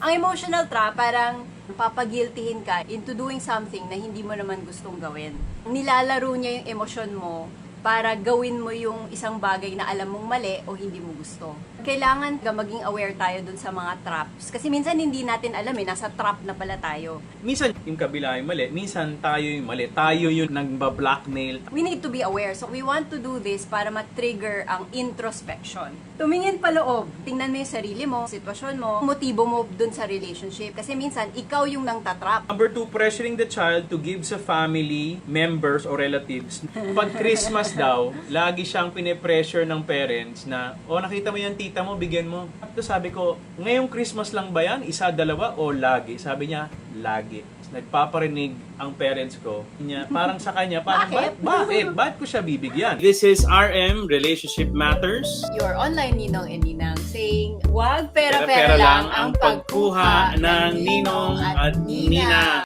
Ang emotional trap, parang papagiltihin ka into doing something na hindi mo naman gustong gawin. Nilalaro niya yung emosyon mo para gawin mo yung isang bagay na alam mong mali o hindi mo gusto. Kailangan ka maging aware tayo dun sa mga traps. Kasi minsan hindi natin alam eh, nasa trap na pala tayo. Minsan yung kabila yung mali, minsan tayo yung mali. Tayo yung nagba-blackmail. We need to be aware. So we want to do this para ma-trigger ang introspection. Tumingin pa loob. Tingnan mo yung sarili mo, sitwasyon mo, motibo mo dun sa relationship. Kasi minsan, ikaw yung nang tatrap. Number two, pressuring the child to give sa family, members, or relatives. Pag Christmas daw, lagi siyang pinipressure ng parents na, oh, nakita mo yung tita mo, bigyan mo. Tapos sabi ko, ngayong Christmas lang ba yan? Isa, dalawa, o lagi? Sabi niya, lagi. Nagpaparinig ang parents ko. Niya, parang sa kanya, parang, Bakit? bakit? Bakit? Bakit ko siya bibigyan? This is RM, Relationship Matters. Your online ninong and ninang saying, wag Pera-pera lang ang pagkuha ng ninong at nina.